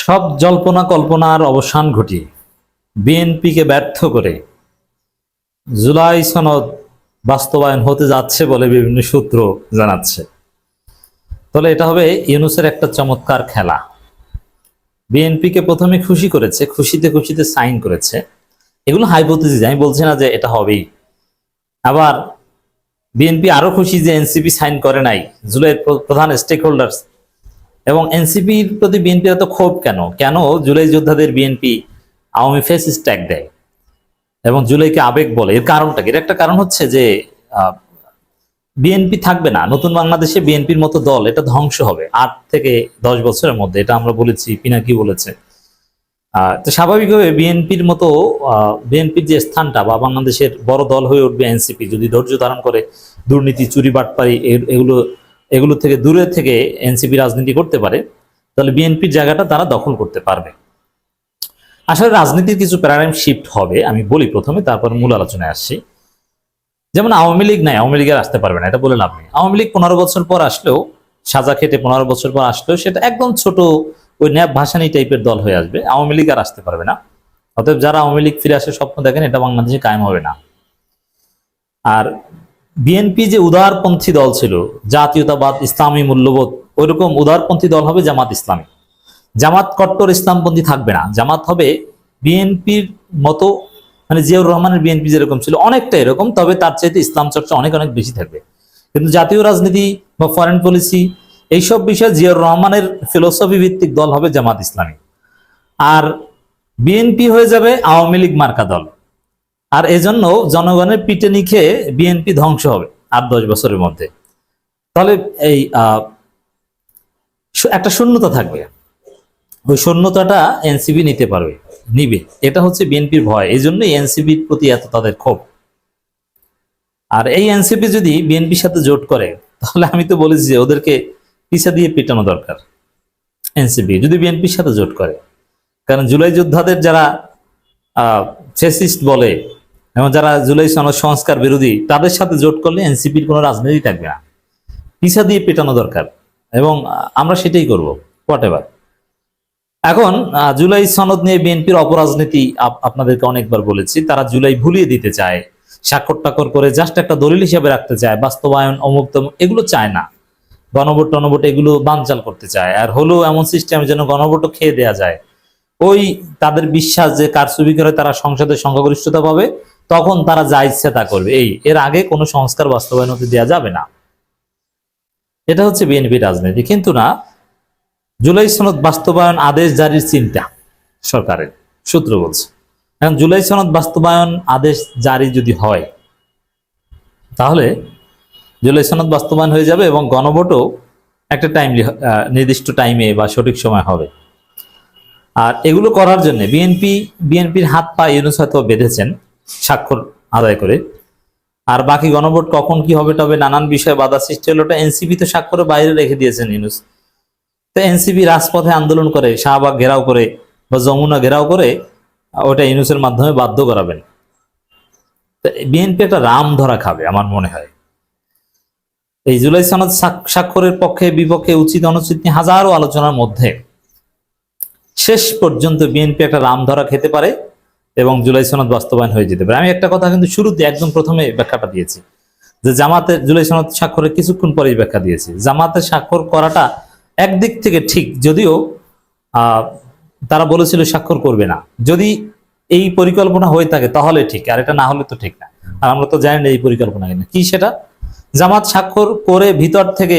সব জল্পনা কল্পনার অবসান ঘটিয়ে বিএনপিকে ব্যর্থ করে জুলাই সনদ বাস্তবায়ন হতে যাচ্ছে বলে বিভিন্ন সূত্র জানাচ্ছে। তাহলে এটা হবে ইউনুসের একটা চমৎকার খেলা। বিএনপিকে প্রথমে খুশি করেছে, খুশিতে খুশিতে সাইন করেছে। এগুলো হাইপোথিস আমি বলছি না যে এটা হবেই। আবার বিএনপি আরও খুশি যে এনসিপি সাইন করে নাই, জুলাইয়ের প্রধান স্টেক হোল্ডার্স এবং এনসিপির প্রতি বিএনপির এত ক্ষোভ কেন? কেন জুলাই যোদ্ধাদের বিএনপি আওয়ামী ফেস ট্যাগ দেয়? এবং জুলাইকে আবেগ বলে, এর কারণটা এর একটা কারণ হচ্ছে যে বিএনপি থাকবে না, নতুন বাংলাদেশে বিএনপির মতো দল, এটা ধ্বংস হবে। আট থেকে দশ বছরের মধ্যে, এটা আমরা বলেছি, পিনাকি বলেছে। তো স্বাভাবিকভাবে বিএনপির মতো বিএনপির যে স্থানটা বা বাংলাদেশের বড় দল হয়ে উঠবে এনসিপি, যদি ধৈর্য ধারণ করে দুর্নীতি, চুরি, বাটপারি এগুলো এগুলো থেকে দূরে থেকে এনসিপি রাজনীতি করতে পারে, তাহলে বিএনপির জায়গাটা তারা দখল করতে পারবে। আসলে রাজনীতির কিছু প্যারাডাইম শিফট হবে, আমি বলি প্রথমে, তারপর মূল আলোচনায় আসছি। যেমন আওয়ামী লীগ নাই, আওয়ামী লীগের আসতে পারবে না, এটা বলে লাভ নেই। আওয়ামী লীগ পনেরো বছর পর আসলেও, সাজা খেটে পনেরো বছর পর আসলেও, সেটা একদম ছোট, ওই ন্যাপ ভাসানি টাইপের দল হয়ে আসবে, আওয়ামী লীগ আর আসতে পারবে না। অতএব যারা আওয়ামী লীগ ফিরে আসে স্বপ্ন দেখেন, এটা বাংলাদেশে কায়েম হবে না। আর বিএনপি যে উদারপন্থী দল ছিল, জাতীয়তাবাদ, ইসলামী মূল্যবোধ, ওইরকম উদারপন্থী দল হবে জামাত ইসলামী। জামাত কট্টর ইসলামপন্থী থাকবে না। জামাত হবে বিএনপির মতো মানে জিয়াউর রহমানের বিএনপি যেরকম ছিল, অনেকটা এরকম, তবে তার চাইতে ইসলাম চর্চা অনেক অনেক বেশি থাকবে। কিন্তু জাতীয় রাজনীতি বা ফরেন পলিসি এইসব বিষয়ে জিয়াউর রহমানের ফিলোসফি ভিত্তিক দল হবে জামাত ইসলামী। আর বিএনপি হয়ে যাবে আওয়ামী লীগ মার্কা দল। আর এজন্য জনগণের পিটে নিখে বিএনপি ধ্বংস হবে আট দশ বছরের মধ্যে। তাহলে এই একটা শূন্যতা থাকবে। ওই শূন্যতাটা এনসিপি নিতে পারবে, নিবে। এটা হচ্ছে বিএনপির ভয়। এই জন্যই এনসিপির প্রতি এত তাদের ক্ষোভ। আর এই এনসিপি যদি বিএনপির সাথে জোট করে, তাহলে আমি তো বলেছি যে ওদেরকে পিছা দিয়ে পিটানো দরকার এনসিপি, যদি বিএনপির সাথে জোট করে। কারণ জুলাই যোদ্ধাদের যারা ফেসিস্ট বলে এবং যারা জুলাই সনদ সংস্কার বিরোধী, তাদের সাথে জোট করলে এনসিপির কোনো রাজনীতি থাকবে না। পিছা দিয়ে পেটানো দরকার এবং আমরা সেটাই করব হোয়াট এভার এখন জুলাই সনদ নিয়ে বিএনপির অপরাজনীতি আপ- আপনাদেরকে অনেকবার বলেছি, তারা জুলাই ভুলিয়ে দিতে চায়, স্বাক্ষর টাক্ষর করে জাস্ট একটা দলিল হিসেবে রাখতে চায়, বাস্তবায়ন অমুক এগুলো চায় না। গণভোট, টনভোট, এগুলো বানচাল করতে চায়, আর হলেও এমন সিস্টেম যেন গণভোটও খেয়ে দেয়া যায়। ওই তাদের বিশ্বাস যে কারচুপি করে তারা সংসদের সংখ্যাগরিষ্ঠতা পাবে তখন তারা যা ইচ্ছে তা করবে। এই, এর আগে কোনো সংস্কার বাস্তবায়ন হতে দেওয়া যাবে না। এটা হচ্ছে বিএনপি রাজনীতি। কিন্তু না, জুলাই সনদ বাস্তবায়ন আদেশ জারির চিন্তা সরকারের, সূত্র বলছে। এখন জুলাই সনদ বাস্তবায়ন আদেশ জারি যদি হয়, তাহলে জুলাই সনদ বাস্তবায়ন হয়ে যাবে এবং গণভোটও একটা টাইমলি নির্দিষ্ট টাইমে বা সঠিক সময় হবে। আর এগুলো করার জন্য বিএনপি, বিএনপির হাত পা ইউনুস হয়তো বেঁধেছেন। স্বাক্ষর আদায় করে। আর বাকি গণভোট কখন কি হবে তবে নানান বিষয়ে বাধা সৃষ্টি হলো। ওটা এনসিপি তো স্বাক্ষরে বাইরে রেখে দিয়েছেন ইউনুস। তো এনসিপি রাজপথে আন্দোলন করে, শাহবাগ ঘেরাও করে বা যমুনা ঘেরাও করে, ওটা ইউনুসের মাধ্যমে বাধ্য করাবেন। তো বিএনপি একটা রাম ধরা খাবে আমার মনে হয়। এই জুলাই সনদ স্বাক- স্বাক্ষরের পক্ষে, বিপক্ষে, উচিত, অনুচিত নিয়ে হাজারো আলোচনার মধ্যে শেষ পর্যন্ত বিএনপি একটা রাম ধরা খেতে পারে। এবং জুলাই সনদ বাস্তবায়ন হয়ে যেতে পারে। আমি একটা কথা কিন্তু শুরুতে একদম প্রথমে ব্যাখ্যাটা দিয়েছি, যে জামাতের জুলাই সনদ স্বাক্ষরের কিছুক্ষণ পরেই ব্যাখ্যা দিয়েছি। জামাতের স্বাক্ষর করাটা একদিক থেকে ঠিক, যদিও তারা বলেছিল স্বাক্ষর করবে না। যদি এই পরিকল্পনা হয়ে থাকে, তাহলে ঠিক, আর এটা না হলে তো ঠিক না। আর আমরা তো জানি না এই পরিকল্পনা কিনা। কি সেটা? জামাত স্বাক্ষর করে ভিতর থেকে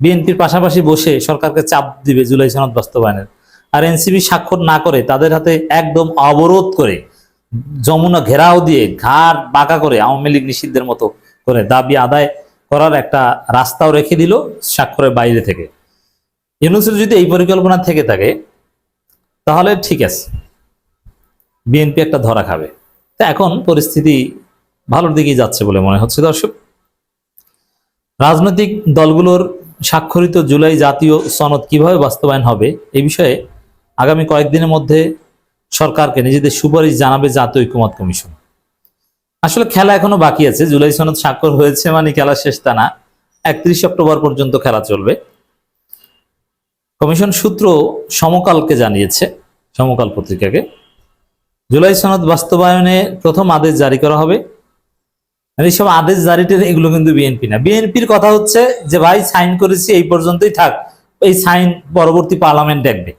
বিএনপির পাশাপাশি বসে সরকারকে চাপ দিবে জুলাই সনদ বাস্তবায়নের। আর এনসিবি স্বাক্ষর না করে তাদের হাতে একদম অবরোধ করে যমুনা ঘেরাও দিয়ে ঘাট বাঁকা করে আওয়ামী লীগ নিষিদ্ধের মতো করে দাবি আদায় করার একটা রাস্তাও রেখে দিল স্বাক্ষরের বাইরে থেকে। ইউনুসের যদি এই পরিকল্পনা থেকে থাকে, তাহলে ঠিক আছে। বিএনপি একটা ধরা খাবে। তা এখন পরিস্থিতি ভালোর দিকেই যাচ্ছে বলে মনে হচ্ছে দর্শক। রাজনৈতিক দলগুলোর স্বাক্ষরিত জুলাই জাতীয় সনদ কীভাবে বাস্তবায়ন হবে এই বিষয়ে আগামী কয়েকদিনের মধ্যে সরকারকে নিজেদের সুপারিশ জানাবে জাতীয় ঐক্যমত কমিশন। আসলে খেলা এখনও বাকি আছে। জুলাই সনদ স্বাক্ষর হয়েছে মানে খেলা শেষ তা না। একত্রিশ অক্টোবর পর্যন্ত খেলা চলবে। কমিশন সূত্র সমকালকে জানিয়েছে, সমকাল পত্রিকাকে। জুলাই সনদ বাস্তবায়নে প্রথম আদেশ জারি করা হবে। এইসব আদেশ জারিতে এগুলো কিন্তু বিএনপি না। বিএনপির কথা হচ্ছে যে, ভাই, সাইন করেছি, এই পর্যন্তই থাক। এই সাইন পরবর্তী পার্লামেন্ট দেখবে।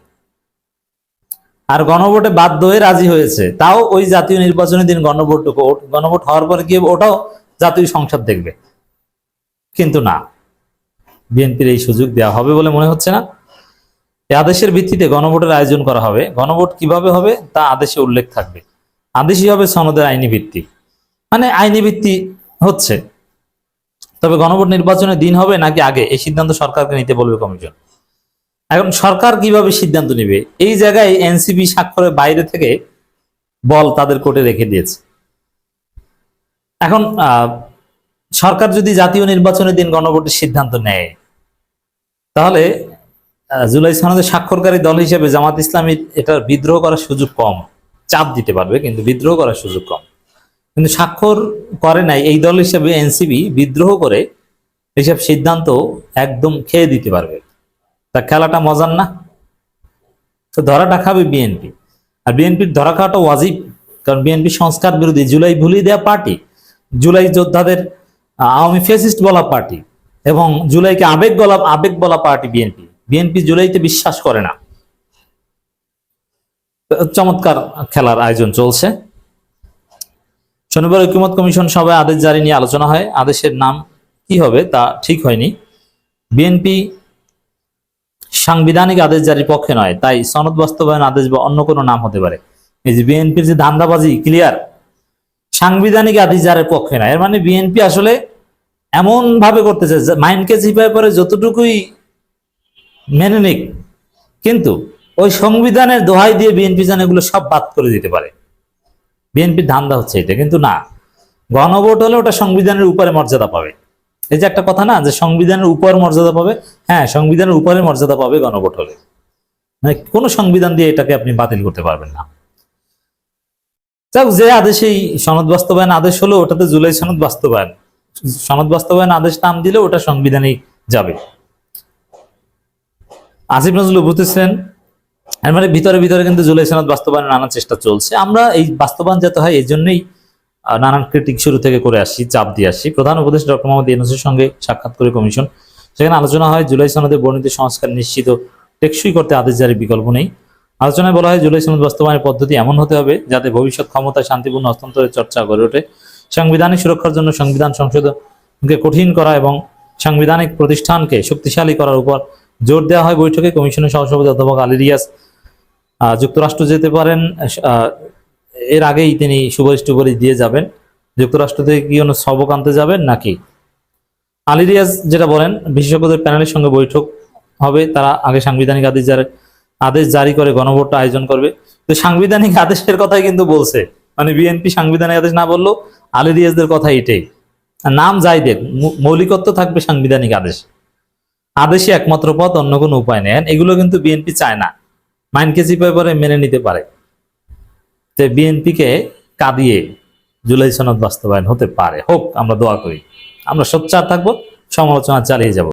আর গণভোটে বাধ্য হয়ে রাজি হয়েছে। তাও ওই জাতীয় নির্বাচনের দিন গণভোট গণভোট হওয়ার পরে গিয়ে ওটাও জাতীয় সংসদ দেখবে। কিন্তু না, বিএনপির এই সুযোগ দেওয়া হবে বলে মনে হচ্ছে না। এই আদেশের ভিত্তিতে গণভোটের আয়োজন করা হবে। গণভোট কীভাবে হবে তা আদেশে উল্লেখ থাকবে। আদেশই হবে সনদের আইনি ভিত্তি। মানে আইনি ভিত্তি হচ্ছে। তবে গণভোট নির্বাচনের দিন হবে নাকি আগে? এই সিদ্ধান্ত সরকারকে নিতে বলবে কমিশন। এখন সরকার কীভাবে সিদ্ধান্ত নেবে? এই জায়গায় এনসিপি স্বাক্ষরের বাইরে থেকে বল তাদের কোর্টে রেখে দিয়েছে। এখন সরকার যদি জাতীয় নির্বাচনের দিন গণভোটের সিদ্ধান্ত নেয়, তাহলে জুলাই সনদে স্বাক্ষরকারী দল হিসেবে জামাত ইসলামী এটার বিদ্রোহ করার সুযোগ কম। চাপ দিতে পারবে, কিন্তু বিদ্রোহ করার সুযোগ কম। কিন্তু স্বাক্ষর করে নাই এই দল হিসেবে এনসিবি বিদ্রোহ করে এইসব সিদ্ধান্ত একদম খেয়ে দিতে পারবে। তা খেলাটা মজার না? তো ধরাটা খাবে বিএনপি আর বিএনপির ধরা খাওয়াটা ওয়াজিব, কারণ বিএনপি সংস্কার বিরোধী, জুলাই ভুলিয়ে দেওয়া পার্টি, জুলাই যোদ্ধাদের আওয়ামী ফেসিস্ট বলা পার্টি, এবং জুলাইকে আবেগ বলা আবেগ বলা পার্টি বিএনপি বিএনপি জুলাইতে বিশ্বাস করে না। চমৎকার খেলার আয়োজন চলছে। শনিবার ঐক্যমত কমিশন সভায় আদেশ জারি নিয়ে আলোচনা হয়। আদেশের নাম কি হবে তা ঠিক হয়নি। বিএনপি সাংবিধানিক আদেশ জারির পক্ষে নয়, তাই সনদ বাস্তবায়ন আদেশ বা অন্য কোনো নাম হতে পারে। এই যে বিএনপির যে ধান্দাবাজি ক্লিয়ার সাংবিধানিক আদেশ জারির পক্ষে নয়, এর মানে বিএনপি আসলে এমন ভাবে করতেছে মাইন্ডকে চিপায় পরে যতটুকুই মেনে নিক, কিন্তু ওই সংবিধানের দোহাই দিয়ে বিএনপি যেন এগুলো সব বাদ করে দিতে পারে। বিএনপির ধান্দা হচ্ছে এটা, কিন্তু না। গণভোট হলে ওটা সংবিধানের উপরে মর্যাদা পাবে। এই যে একটা কথা না, যে সংবিধানের উপর মর্যাদা পাবে হ্যাঁ সংবিধানের উপরে মর্যাদা পাবে গণভোট হলে। মানে কোনো সংবিধান দিয়ে এটাকে আপনি বাতিল করতে পারবেন না। যাক, যে আদেশেই সনদ বাস্তবায়ন আদেশ হলো, ওটাতে জুলাই সনদ বাস্তবায়ন। সনদ বাস্তবায়ন আদেশ নাম দিলে ওটা সংবিধানেই যাবে। আসিফ নজরুল উপস্থিত ছিলেন। মানে ভিতরে ভিতরে কিন্তু জুলাই সনদ বাস্তবায়নের নানা চেষ্টা চলছে। আমরা এই বাস্তবায়ন যাতে হয়, এই জন্যই নানান ক্রিটিক শুরু থেকে করে আসি চাপ দিয়ে আসি। প্রধান উপদেশ ডক্টর মোহাম্মদ ইউনুসের সঙ্গে সাক্ষাৎ করে কমিশন। সেখানে আলোচনা হয় জুলাই সনদে বর্ণিত সংস্কার নিশ্চিত টেকসই করতে আদেশ জারির বিকল্প নেই। আলোচনায় বলা হয় জুলাই সনদ বাস্তবায়নের পদ্ধতি এমন হতে হবে যাতে ভবিষ্যৎ ক্ষমতা শান্তিপূর্ণ হস্তান্তরের চর্চা গড়ে ওঠে। সাংবিধানিক সুরক্ষার জন্য সংবিধান সংশোধনকে কঠিন করা এবং সাংবিধানিক প্রতিষ্ঠানকে শক্তিশালী করার উপর জোর দেওয়া হয় বৈঠকে। কমিশনের সহসভাপতি অধ্যাপক আলী রিয়াজ আহ, যুক্তরাষ্ট্র যেতে পারেন এর আগেই তিনি সুপারিশ টুপারিশ দিয়ে যাবেন। যুক্তরাষ্ট্র থেকে কি কোনো সবক আনতে যাবেন নাকি? আলী রিয়াজ যেটা বলেন, বিশেষজ্ঞদের প্যানেলের সঙ্গে বৈঠক হবে। তারা আগে সাংবিধানিক আদেশ জারি আদেশ জারি করে গণভোট আয়োজন করবে। তো সাংবিধানিক আদেশের কথাই কিন্তু বলছে। মানে বিএনপি সাংবিধানিক আদেশ না বললেও আলী রিয়াজদের কথা এটাই। নাম যাই দেখ মৌলিকত্ব থাকবে সাংবিধানিক আদেশ। আদেশে একমাত্র পথ, অন্য কোনো উপায় নেই। এগুলো কিন্তু বিএনপি চায় না। মাইন্ডকে চিপায় পরে মেনে নিতে পারে। যে বিএনপিকে কাঁদিয়ে জুলাই সনদ বাস্তবায়ন হতে পারে। হোক, আমরা দোয়া করি। আমরা সোচ্চার থাকব, সমালোচনা চালিয়ে যাব।